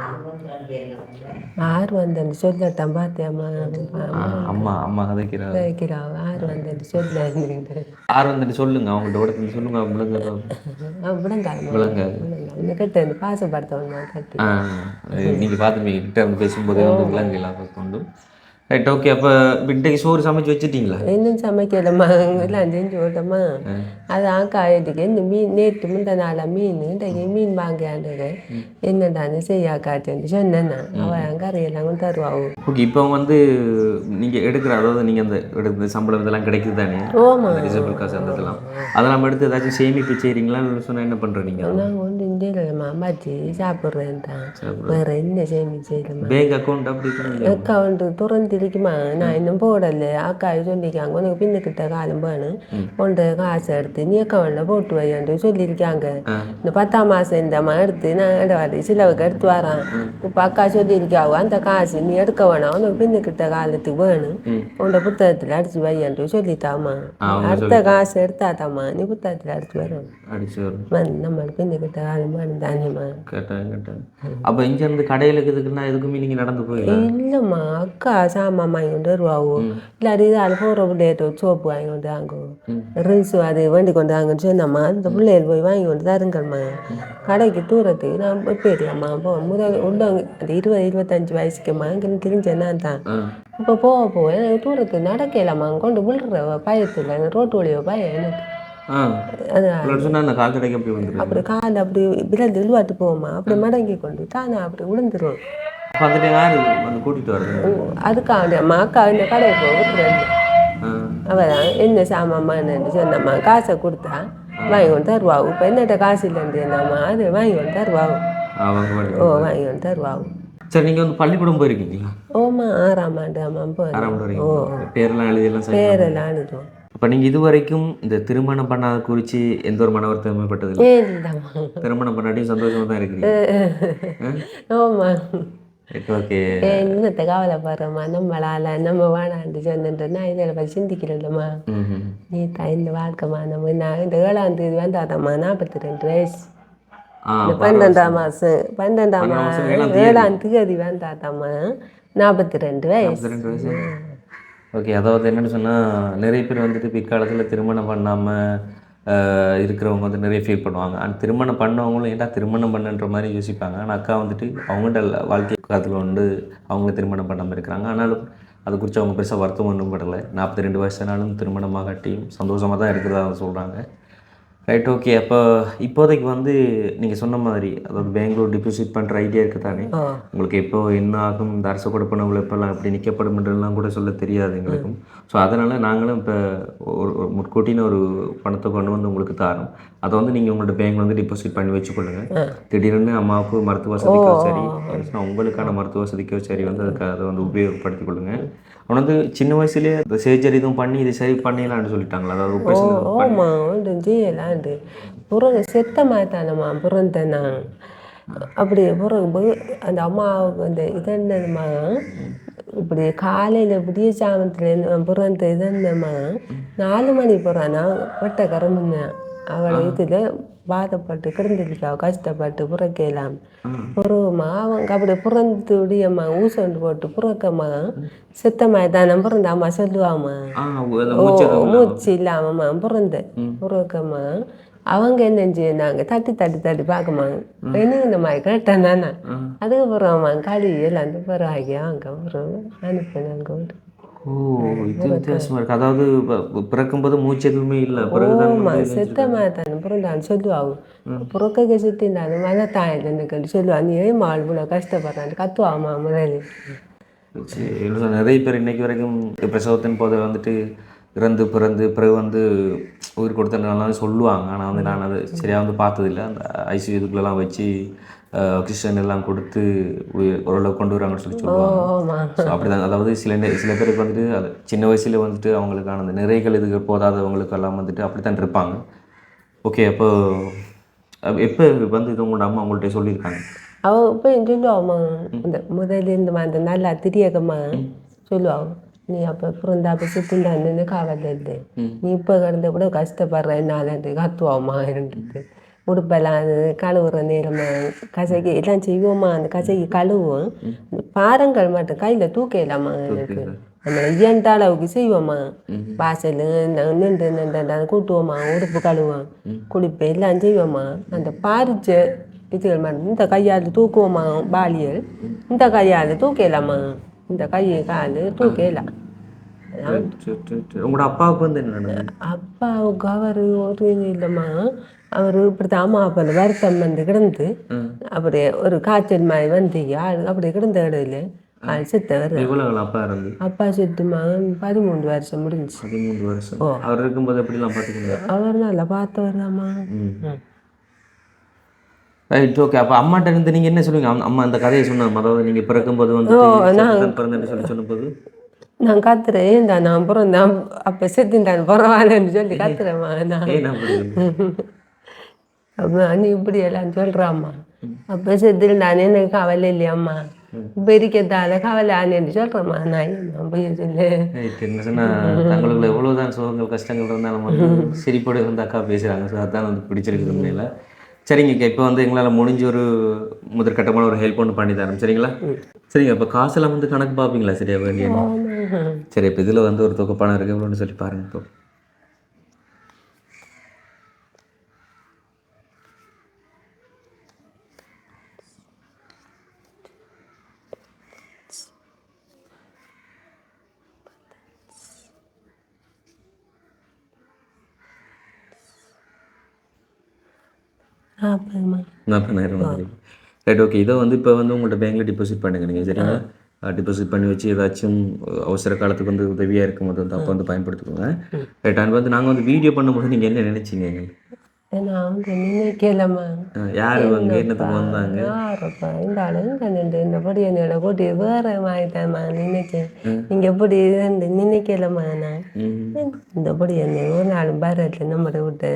ஆறு வந்தேன்னு சொல்லட்டான் பார்த்தேம்மா அம்மா? அம்மா கதைக்கிறாங்க வைக்கிறான் ஆறு வந்தேன்னு சொல்ல யார் வந்துட்டு சொல்லுங்க அவங்கள்ட்ட உடனே சொல்லுங்க விடங்காலமா விளங்காது. இந்த கிட்ட இந்த பாசப்படுத்தவங்க கட்டி நீங்கள் பார்த்துருப்பீங்க. கிட்ட வந்து பேசும்போதே வந்து விலங்குலாம் கொண்டு ரைட் ஓகே அப்போ இன்றைக்கு சோறு சமைச்சு வச்சுட்டீங்களா? இன்னும் சமைக்கலம்மா. எல்லாம் செஞ்சு விட்டோம்மா அது ஆக்காயத்துக்கு இந்த மீன் நேற்று முந்த மீன் இன்றைக்கு மீன் வாங்கியாண்டு என்னடான்னு செய்யாக்காச்சுன்னு சொன்னேன் அவன் கரையெல்லாம் கொண்டு தருவாவு ஓகே இப்போ வந்து நீங்கள் எடுக்கிற அதாவது நீங்கள் அந்த சம்பளம் இதெல்லாம் கிடைக்குது தானே? ஓமா ரிசபிள் காசு அந்த இதெல்லாம். அதெல்லாம் எடுத்து ஏதாச்சும் சேமிப்பு செய்கிறீங்களா சொன்னால் என்ன பண்ணுறீங்க நான் ஒன்று இந்தியிலம்மா மாற்றி சாப்பிட்றேன். தான் வேற என்ன சேமி செய்யலம்மா பேங்க் அக்கௌண்ட் அப்படி அக்கௌண்ட் திறந்திருக்குமா நான் இன்னும் போடல அக்கா சொல்லியிருக்காங்க உனக்கு பின்னுக்கிட்ட காலம் வேணும் உன்ட காசு எடுத்து நீ அக்கௌண்ட்டில் போட்டு வையன்ட்டு சொல்லியிருக்காங்க இந்த பத்தாம் மாதம் இந்தம்மா எடுத்து நான் இடவாடி சிலவுக்கு எடுத்து வரேன் இப்போ அக்கா சொல்லியிருக்காவோ அந்த காசு நீ எடுக்க வேணாம் உனக்கு பின்னுக்கிட்ட காலத்துக்கு வேணும் உன்ட புத்தகத்தில் அடிச்சு வையன்ட்டு சொல்லித்தாம்மா அடுத்த காசு எடுத்தாதாம்மா நீ புத்தகத்தில் அடிச்சு வரும் அடிச்சு வரும் வந்து நம்ம பின்னுக்கிட்ட காலம் வேணும் தானேம்மா கேட்டேன் கேட்டேன் அப்போ இங்கேருந்து கடையில் இருக்குதுக்குன்னா எதுக்குமே நீங்கள் நடந்து போயிடலாம் இல்லைம்மா அக்கா வருவாவோ இல்லாட்டி இது அது போகிற பிள்ளைகிட்ட சோப்பு வாங்கி கொண்டு வாங்கோ ரின்ஸு அது வேண்டி கொண்டு வாங்கன்னு சொன்னம்மா அந்த பிள்ளைகள் போய் வாங்கி கொண்டு தருங்கம்மா கடைக்கு தூரத்துக்கு நான் போய் போயிடலாம்மா போ முதல் உள்ளவங்க அந்த இருபது இருபத்தஞ்சு வயசுக்குமா இங்கே தெரிஞ்சேன்னா தான் இப்போ போக போக எனக்கு தூரத்துக்கு நடக்கலாமா கொண்டு விழுற பயத்தில் ரோட்டு வழியோ பயம் எனக்கு அப்படி கால் அப்படி விழுந்து விழுவாட்டு போவோம்மா அப்படி மடங்கி கொண்டு தானே அப்படி விழுந்துரும் அப்போ வந்துட்டு யார் வந்து கூட்டிகிட்டு வருது அதுக்காக அம்மா அக்கா இந்த போய் விட்டுறேன் அவதான் என்ன சாமான்னு சொன்னம்மா காசை கொடுத்தா வாங்கி கொண்டு தருவாவு. இப்போ என்னட்ட காசு இல்லைன்னு என்னம்மா அது வாங்கி கொண்டு தருவாவு. ஓ வாங்கி கொண்டு தருவாவு. சரி நீங்கள் வந்து பள்ளிக்கூடம் போயிருக்கீங்களா? ஓமா ஆறாம் ஆண்டு ஆமா போய் ஆறாம் வரைக்கும். பேரெல்லாம் எழுதி எல்லாம் சரி. பேரெல்லாம் அனுதுவோம் அப்போ நீங்கள் இது வரைக்கும் இந்த திருமணம் பண்ணாத குறித்து எந்த ஒரு மன வருத்தமும் இல்லைம்மா? திருமணம் பண்ணாட்டியும் சந்தோஷமா தான் இருக்கிறீங்க. ஓமா ஓகே இன்னத்தை கவலைப்படுறோம்மா நம்மளால நம்ம வேணாண்டு நான் இதில் பற்றி சிந்திக்கிறேன்லம்மா ம் நீ இந்த வாழ்க்கைமா நம்ம நான் இந்த ஏழாம் தேதி வந்தாதம்மா நாற்பத்தி ரெண்டு வயசு பன்னெண்டாம் மாதம் பன்னெண்டாம் மாதம் ஏழாம் தேதி. வந்தாதாம்மா நாற்பத்தி ரெண்டு வயசு. ஓகே அதாவது என்னன்னு சொன்னால் நிறைய பேர் வந்துட்டு பிற்காலத்தில் திருமணம் பண்ணாமல் இருக்கிறவங்க வந்து நிறைய ஃபீல் பண்ணுவாங்க. அண்ட் திருமணம் பண்ணவங்களும் ஏன்டா திருமணம் பண்ணுன்ற மாதிரி யோசிப்பாங்க. ஆனால் அக்கா வந்துட்டு அவங்கள்ட்ட வாழ்க்கை காலத்தில் வந்து அவங்கள திருமணம் பண்ணாமல் இருக்கிறாங்க. ஆனாலும் அது குறித்து அவங்க பெருசாக வருத்தம் ஒன்றும் படலை. நாற்பத்தி ரெண்டு வயசானாலும் திருமணமாகட்டியும் சந்தோஷமாக தான் இருக்கிறதா சொல்கிறாங்க ரைட் ஓகே அப்போ இப்போதைக்கு வந்து நீங்கள் சொன்ன மாதிரி அதாவது பெங்களூர் டிபாசிட் பண்ணுற ஐடியா இருக்குது தானே உங்களுக்கு எப்போ என்ன ஆகும்? இந்த அரசு கொடுப்பனவுல எப்போல்லாம் எப்படி நிற்கப்படும்ன்றலாம் கூட சொல்ல தெரியாது எங்களுக்கும். ஸோ அதனால் நாங்களும் இப்போ ஒரு ஒரு முற்கூட்டின ஒரு பணத்தை கொண்டு வந்து உங்களுக்கு தரோம். அதை வந்து நீங்கள் உங்களோட பேங்க்ல வந்து டிபாசிட் பண்ணி வச்சுக்கொள்ளுங்க. திடீர்னு அம்மாவுக்கு மருத்துவ வசதிக்கோ சரி உங்களுக்கான மருத்துவ வசதிக்கோ சரி வந்து அதுக்கு அதை வந்து உபயோகப்படுத்திக் கொள்ளுங்க. அவன் வந்து சின்ன வயசுலேயே இந்த சர்ஜரி இதுவும் பண்ணி இது சரி பண்ணிடலாம்னு சொல்லிட்டாங்களா? அதாவது பண்ணி- ஓமா ஒன்று செய்யலாண்டு பிறகு செத்த மாதிரி தானம்மா பிறந்தேன் அப்படி பிறகு போய் அந்த அம்மாவுக்கு அந்த இது என்னதுமா இப்படி காலையில் இப்படியே சாமத்தில் பிறந்த இது என்னம்மா நாலு மணி பிறனா வெட்ட கரம்புனேன் அவளை இதில் பாதப்பட்டு கிடந்திருக்கா கஷ்டப்பட்டு புறக்கலாம். பிறகுமா அவங்க அப்படி பிறந்து விடியம்மா ஊசண்டு போட்டு புறக்கம்மா செத்தம்மா தானே பிறந்த அம்மா சொல்லுவாம்மா மூச்சு இல்லாமம்மா பிறந்த பிறக்கம்மா. அவங்க என்ன செய்யினாங்க தட்டி தட்டி தட்டி பார்க்கம்மா. என்ன இந்த மாதிரி கேட்டேன்? நானே அதுக்கப்புறம்மா களி எல்லாம் அந்த பிறகு அங்கே அப்புறம் அனுப்பினாங்க ஓ இது வித்தியாசமா இருக்கு. அதாவது பிறக்கும்போது மூச்சு எதுவுமே இல்லை. வந்து செத்தம்மா தானே பிறந்தான்னு சொல்லுவாங்க. பிறக்க செத்திருந்தாங்க மன தாயின்னு கேட்டு சொல்லுவா நீ ஏன் மாள் இவ்வளோ கஷ்டப்படுறான்னு கத்துவாமா முதல்ல. சரி, நிறைய பேர் இன்னைக்கு வரைக்கும் பிரசவத்தின் போது வந்துட்டு இறந்து பிறந்து பிறகு வந்து உயிர் கொடுத்தனால சொல்லுவாங்க. ஆனால் வந்து நான் அது சரியாக வந்து பார்த்ததில்ல. அந்த ஐசியூ இதுக்குள்ளெல்லாம் வச்சு ஆக்சிஜன் எல்லாம் கொடுத்து ஓரளவு கொண்டு வராங்கன்னு சொல்லி சொல்லுவாங்க. ஓமா ஸோ அப்படிதான். அதாவது சில சில பேருக்கு வந்துட்டு அது சின்ன வயசுல வந்துட்டு அவங்களுக்கான அந்த நிறைகள் இதுக்கு போதாதவங்களுக்கு எல்லாம் வந்துட்டு அப்படித்தான் இருப்பாங்க. ஓகே அப்போ எப்போ வந்து இது உங்களோட அம்மா உங்கள்கிட்ட சொல்லியிருக்காங்க? அவ இப்போ இந்த முதல்ல இந்த மாதிரி நல்லா திரியக்கம்மா சொல்லுவாங்க. நீ அப்போ பிறந்த அப்போ சுத்திண்டான்னு காவல் இல்லை நீ இப்போ கிடந்த கூட கஷ்டப்படுற என்னாலன்ட்டு கத்துவாம்மா இருந்தது உடுப்பெல்லாம் அது கழுவுற நேரமா கசைக்கு எல்லாம் செய்வோம்மா அந்த கசைக்கு கழுவும். பாரங்கள் மட்டும் கையில் தூக்கலாமா எனக்கு. நம்ம இயன்ற அளவுக்கு செய்வோம்மா. வாசல் நின்று நின்று கூட்டுவோம்மா உடுப்பு கழுவோம். குளிப்பு எல்லாம் செய்வோம்மா. அந்த பாரிச்ச இதுகள் மட்டும் இந்த கையால் தூக்குவோம்மா பாலியல். இந்த கையால் தூக்கலாமா. இந்த கை கால் தூக்கலாம். உங்களோட அப்பாவுக்கு வந்து என்ன அப்பாவுக்கு அவர் ஒரு இது இல்லைம்மா. அவர் இப்படி அம்மா அப்பா வருத்தம் வந்து கிடந்து. அப்படியே ஒரு காய்ச்சல் மாதிரி வந்து ஆள் அப்படி கிடந்த இடையில ஆள் செத்தவர். அப்பா இருந்து அப்பா செத்துமா? பதிமூணு வருஷம் முடிஞ்சுச்சு. பதிமூன்று வருஷம். அவர் இருக்கும்போது எப்படிலாம் பார்த்துக்கீங்க அவர் நல்லா பார்த்தவர் தாம்மா ரைட் ஓகே அப்போ அம்மாட்ட இருந்து நீங்கள் என்ன சொல்லுவீங்க? அம்- அம்மா அந்த கதையை சொன்னாங்க. அதாவது நீங்கள் பிறக்கும்போது வந்து பிறந்தேன்னு சொல்லி சொன்னபோது நான் கத்துறேன். ஏன்டா நான் பிறந்தேன் அப்போ செத்துட்டான் பரவாயில்லன்னு சொல்லி கத்துறேம்மா நான். அப்போ நீ இப்படி எல்லாம் சொல்கிறாம்மா அப்போ செத்துட்டான் எனக்கு கவலை இல்லையாம்மா. இப்போ இருக்கிறதால கவலை ஆனேன்னு சொல்கிறேம்மா நான் போய் சொல்லு? என்ன சொன்னால் தங்களுக்குள்ள எவ்வளோதான் சோகங்கள் கஷ்டங்கள் இருந்தாலும் சிரிப்போடு வந்து அக்கா பேசுகிறாங்க ஸோ அதான் வந்து பிடிச்சிருக்குது உண்மையில். சரிங்க இப்போ வந்து எங்களால் முடிஞ்ச ஒரு முதற்கட்டமான ஒரு ஹெல்ப் ஒன்று பண்ணி தரோம் சரிங்களா? சரிங்க இப்போ காசெல்லாம் வந்து கணக்கு பார்ப்பீங்களா? சரியா வேண்டிய சரி இப்போ இதில் வந்து ஒரு தொகை பணம் இருக்கு எவ்வளோன்னு சொல்லி பாருங்க இப்போ. நாற்பதாயிரம் ரைட் ஓகே இதை வந்து இப்போ வந்து உங்கள்ட்ட பேங்க்கில் டிபாசிட் பண்ணுங்க நீங்கள் சரிங்களா? டிபாசிட் பண்ணி வச்சு ஏதாச்சும் அவசர காலத்துக்கு வந்து உதவியாக இருக்கும் போது வந்து அப்போ வந்து பயன்படுத்திக்கோங்க. ரைட் அண்ட் வந்து நாங்கள் வந்து வீடியோ பண்ணும்போது நீங்கள் என்ன நினைச்சீங்க? நான் வந்து நினைக்கலம்மா. அஹ் யார் அவங்க என்னத்துக்கு வந்தாங்க? யாரப்பா? இந்த ஆளு இங்க நின்று இந்த படி என்னோட கூட்டி வேற மாயிட்டேம்மா நினைச்சேன் நீங்க எப்படி இருந்து நினைக்கலம்மா நான். இந்த படி என்ன ஒரு நாள் பாரட்ல நம்மளை விட்டு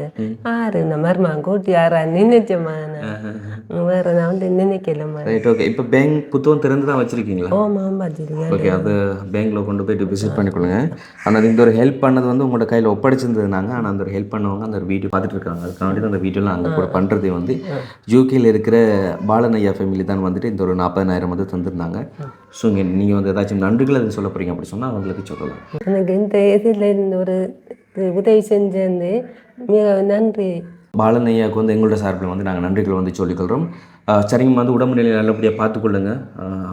ஆறு இந்த மருமா கூட்டி ஆறா நினைச்சேம்மா நான். வேற நான் வந்து நினைக்கலம்மா. ரைட் ஓகே இப்போ பேங்க் புத்தகம் திறந்து தான் வச்சுருக்கீங்களா ஓமா பாஜிலியா ஓகே அது பேங்க்கில் கொண்டு போய் டிபாசிட் பண்ணிக்கொள்ளுங்க. ஆனால் இந்த ஒரு ஹெல்ப் பண்ணது வந்து உங்களோட கையில் ஒப்படைச்சிருந்ததுனாங்க ஆனால் அந்த ஒரு ஹெல்ப் பண்ணவங்க அந்த ஒரு வீடியோ பார்த்துட்டு இருக்காங்க. தான் அந்த வீடியோலாம் அங்கே கூட பண்ணுறது வந்து யூகேல இருக்கிற பாலன் ஐயா ஃபேமிலி தான் வந்துட்டு இந்த ஒரு நாற்பதாயிரம் வந்து தந்திருந்தாங்க. ஸோ இங்கே நீங்கள் வந்து ஏதாச்சும் நன்றிகள் அது சொல்ல போகிறீங்க அப்படி சொன்னால் அவங்களுக்கு சொல்லலாம். எனக்கு இந்த இதில் இருந்து ஒரு உதவி செஞ்சது. மிக நன்றி. பாலன் ஐயாவுக்கு வந்து எங்களோட சார்பில் வந்து நாங்கள் நன்றிகள் வந்து சொல்லிக்கொள்கிறோம் ஆஹ் சரிங்கம்மா வந்து உடம்பு நிலையை நல்லபடியாக பார்த்துக்கொள்ளுங்க.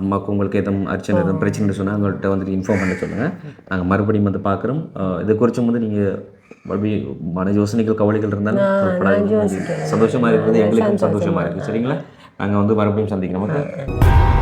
அம்மாவுக்கு உங்களுக்கு எதுவும் அர்ச்சனை எதுவும் பிரச்சனை சொன்னால் எங்கள்கிட்ட வந்துட்டு இன்ஃபார்ம் பண்ண சொல்லுங்கள் நாங்கள் மறுபடியும் வந்து பார்க்குறோம். இது குறித்தும் வந்து நீங்கள் மன யோசனைகள் கவலைகள் இருந்தாலும். சந்தோஷமா இருக்கிறது எங்களுக்கும் சந்தோஷமா சந்தோஷமா இருக்கு. சரிங்களா? நாங்கள் வந்து மறுபடியும் சந்திக்கிறோம்.